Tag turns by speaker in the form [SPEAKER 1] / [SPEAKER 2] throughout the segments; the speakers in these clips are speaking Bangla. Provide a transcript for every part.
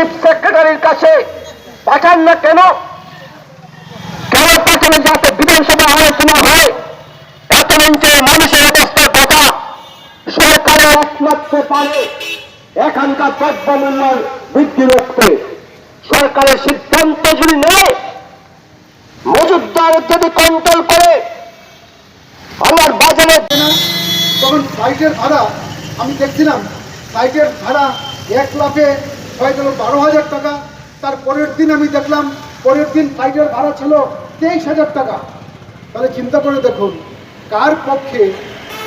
[SPEAKER 1] চিফ সেক্রেটারির কাছে পাঠান না কেন? কেন পাঠানো যাতে বিধানসভা আলোচনা হয়, এত অঞ্চলে মানুষের অবস্থা কথা সরকারের একমাত্র পারে এখানকার দ্রব্যমূল্য বৃদ্ধি রুখতে সরকারের সিদ্ধান্ত যদি নেয় মজুদার যদি কন্ট্রোল করে, আমার বাজারে
[SPEAKER 2] তখন ফ্লাইটের ভাড়া আমি দেখছিলাম ফ্লাইটের ভাড়া এক লাখে হয়ে গেল বারো হাজার টাকা। তার পরের দিন আমি দেখলাম, পরের দিন ফ্লাইটের ভাড়া ছিল তেইশ হাজার টাকা। তাহলে চিন্তা করে দেখুন, কার পক্ষে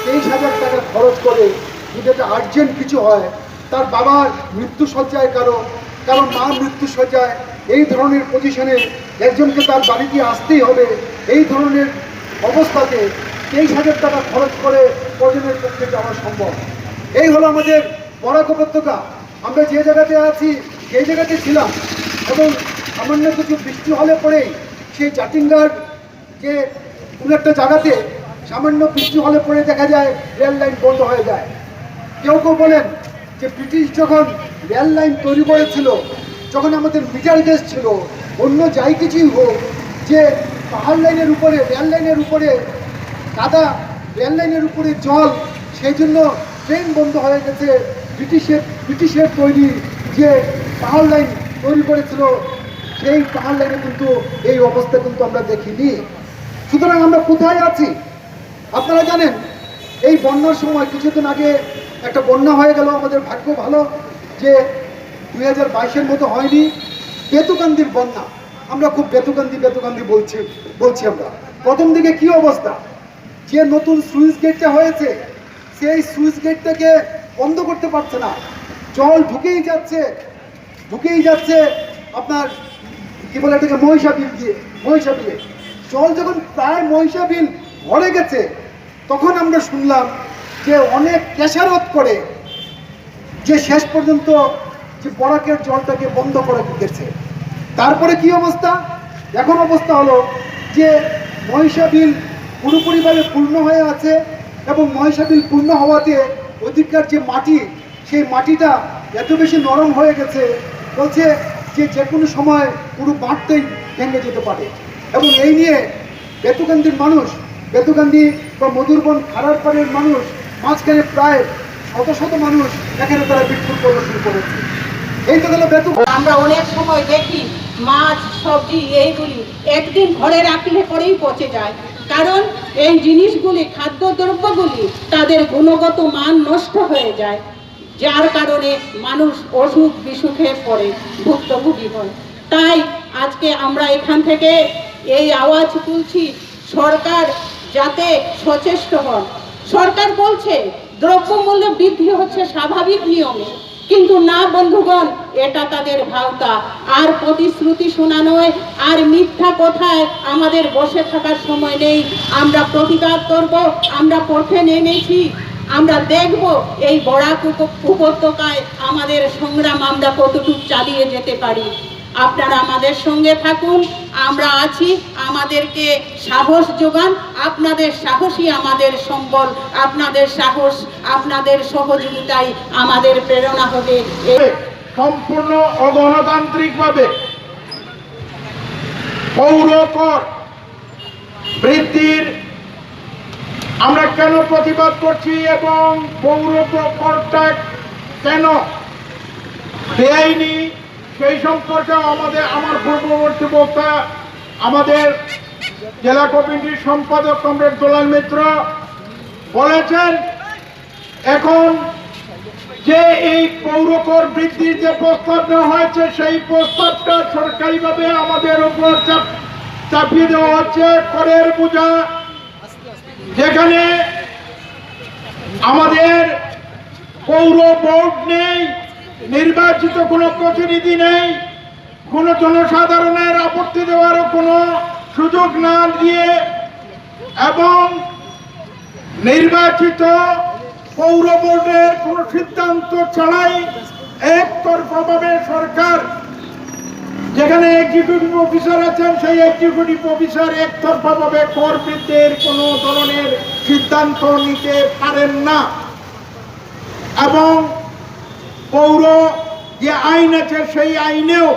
[SPEAKER 2] তেইশ হাজার টাকা খরচ করে যদি একটা আর্জেন্ট কিছু হয়, তার বাবার মৃত্যু সজ্জায় কারও কারও মা মৃত্যু সজ্জায়, এই ধরনের পজিশনে একজনকে তার বাড়িতে আসতেই হবে। এই ধরনের অবস্থাতে তেইশ হাজার টাকা খরচ করে কজনের পক্ষে যাওয়া সম্ভব। এই হলো আমাদের বরাক উপত্যকা আমরা যে জায়গাতে আছি সেই জায়গাতে ছিলাম, এবং সামান্য কিছু বৃষ্টি হলে পরেই সেই জাটিঙ্গার যে কোনো একটা জায়গাতে সামান্য বৃষ্টি হলে পরে দেখা যায় রেল লাইন বন্ধ হয়ে যায়। কেউ কেউ বলেন যে ব্রিটিশ যখন রেল লাইন তৈরি করেছিল, যখন আমাদের মিটার গেজ ছিল, অন্য যাই কিছুই হোক, যে পাহাড় লাইনের উপরে, রেল লাইনের উপরে কাদা রেল লাইনের উপরে জল, সেই জন্য ট্রেন বন্ধ হয়ে গেছে। ব্রিটিশের ব্রিটিশের তৈরি যে পাহাড় লাইন তৈরি করেছিল, সেই পাহাড় লাইনে কিন্তু এই অবস্থা কিন্তু আমরা দেখিনি। সুতরাং আমরা কোথায় আছি? আপনারা জানেন, এই বন্যার সময় কিছুদিন আগে একটা বন্যা হয়ে গেল। আমাদের ভাগ্য ভালো যে দুই হাজার বাইশের মতো হয়নি। বেতুকান্দির বন্যা। আমরা খুব বেতুকান্দি বেতুকান্দি বলছি বলছি আমরা। প্রথম দিকে কি অবস্থা? যে নতুন সুইচ গেটটা হয়েছে, সেই সুইচ গেটটাকে বন্ধ করতে পারছে না। জল ঢুকেই যাচ্ছে ঢুকেই যাচ্ছে আপনার কি বলে এটাকে, মহিষাবিল দিয়ে, মহিষাবিলে। জল যখন প্রায় মহিষাবিল ভরে গেছে, তখন আমরা শুনলাম যে অনেক কেশারত করে যে শেষ পর্যন্ত যে বরাকের জলটাকে বন্ধ করে দিতেছে তারপরে কি অবস্থা? এখন অবস্থা হলো যে মহিষা বিল পুরোপুরিভাবে পূর্ণ হয়ে আছে এবং মহিষাবিল পূর্ণ হওয়াতে ওদিককার যে মাটি, সেই মাটিটা এত বেশি নরম হয়ে গেছে, বলছে যে যে কোনো সময় পুরো বাঁধতেই ভেঙে যেতে পারে। এবং এই নিয়ে বেতুকান্দির মানুষ বেতুকান্দি বা মধুরবন খারার পাড়ের মানুষ, মাঝখানে প্রায় শত শত মানুষ এখানে তারা বিক্ষোভ প্রদর্শন করেছে। এই তো গেল বেতু
[SPEAKER 3] আমরা অনেক সময় দেখি, মাছ, সবজি, এইগুলি একদিন ঘরে রাখলে পরেই পচে যায়। কারণ এই জিনিসগুলি, খাদ্যদ্রব্যগুলি তাদের গুণগত মান নষ্ট হয়ে যায়, যার কারণে মানুষ অসুখ বিসুখে পড়ে, ভুক্তভোগী হয়। তাই আজকে আমরা এখান থেকে এই আওয়াজ তুলছি, সরকার যাতে সচেষ্ট হন। সরকার বলছে, দ্রব্যমূল্য বৃদ্ধি হচ্ছে স্বাভাবিক নিয়মে। কিন্তু না, বন্ধুগণ, এটা তাদের ভাওতা। আর প্রতিশ্রুতি শোনানোয় আর মিথ্যা কথায় আমাদের বসে থাকার সময় নেই। আমরা প্রতিবাদ করব, আমরা পথে নেমেছি, আমরা দেখব এই উপ- উপত্যকায় আমাদের সংগ্রাম আমরা কতটুকু চালিয়ে যেতে পারি। আপনারা আমাদের সঙ্গে থাকুন, আমরা আছি, আমাদেরকে সাহস যোগান, আপনাদের সাহসই আমাদের সম্বল, আপনাদের সাহস, আপনাদের সহযোগিতাই আমাদের প্রেরণা হবে।
[SPEAKER 4] সম্পূর্ণ অগণতান্ত্রিকভাবে পৌর কর বৃদ্ধির আমরা কেন প্রতিবাদ করছি এবং পৌর করটা কেন বেআইনি সেই সম্পর্কে আমাদের, আমার পূর্ববর্তী বক্তা, আমাদের জেলা কমিটির সম্পাদক কমরেড দোলাল মিত্র বলেছেন, এখন যে এই পৌরকর বৃদ্ধির যে প্রস্তাব দেওয়া হয়েছে, সেই প্রস্তাবটা সরকারিভাবে আমাদের উপর চাপ, চাপিয়ে দেওয়া হচ্ছে করের বোঝা যেখানে আমাদের পৌর বোর্ড নেই নির্বাচিত কোনো প্রতিনিধি নেই, কোনো জনসাধারণের আপত্তি দেওয়ারও কোনো সুযোগ না দিয়ে এবং নির্বাচিত পৌর বোর্ডের কোন সিদ্ধান্ত ছাড়াই একতরফাভাবে সরকার, যেখানে এক্সিকিউটিভ অফিসার আছেন, সেই এক্সিকিউটিভ অফিসার একতরফাভাবে কর বৃদ্ধির কোনো ধরনের সিদ্ধান্ত নিতে পারেন না। এবং পৌর যে আইন আছে, সেই আইনেও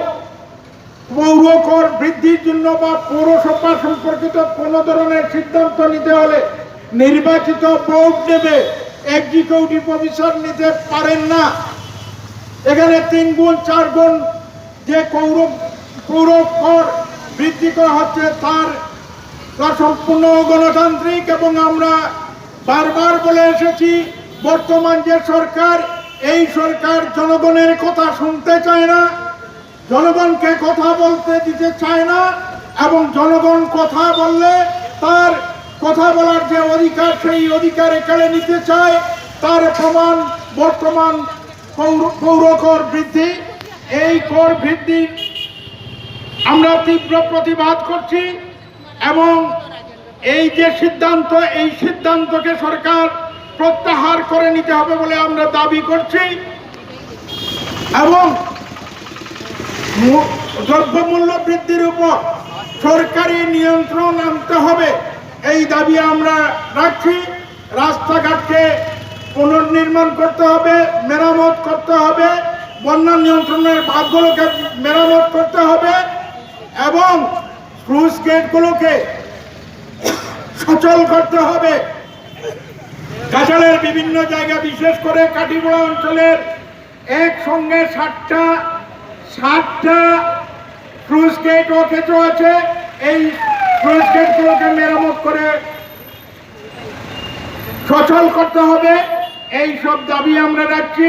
[SPEAKER 4] পৌর কর বৃদ্ধির জন্য বা পৌরসভা সম্পর্কিত কোনো ধরনের সিদ্ধান্ত নিতে হলে নির্বাচিত বোর্ড নেবে এক্সিকিউটিভ অফিসার নিতে পারেন না। এখানে তিন গুণ, চার গুণ যে পৌর পৌর কর বৃদ্ধি করা হচ্ছে তার সম্পূর্ণ গণতান্ত্রিক এবং আমরা বারবার বলে এসেছি, বর্তমান যে সরকার এই সরকার জনগণের কথা শুনতে চায় না, জনগণকে কথা বলতে দিতে চায় না, এবং জনগণ কথা বললে তার কথা বলার যে অধিকার, সেই অধিকার এখানে নিতে চায়, তার প্রমাণ বর্তমান পৌর- কর বৃদ্ধি। এই কর বৃদ্ধির আমরা তীব্র প্রতিবাদ করছি, এবং এই যে সিদ্ধান্ত, এই সিদ্ধান্তকে সরকার প্রত্যাহার করে নিতে হবে বলে আমরা দাবি করছি। এবং দ্রব্যমূল্য বৃদ্ধির উপর সরকারি নিয়ন্ত্রণ আনতে হবে, এই দাবি আমরা রাখছি। রাস্তাঘাটকে পুনর্নির্মাণ করতে হবে, মেরামত করতে হবে, বন্যা নিয়ন্ত্রণের ভাগগুলোকে মেরামত করতে হবে এবং স্লুইস গেটগুলোকে সচল করতে হবে। কাছাড়ের বিভিন্ন জায়গা, বিশেষ করে কাটিগোড়া অঞ্চলের একসঙ্গে সাতটা সাতটা ক্রুজ গেট ও কেঁচো আছে। এই ক্রুজ গেটগুলোকে মেরামত করে সচল করতে হবে। এই সব দাবি আমরা রাখছি।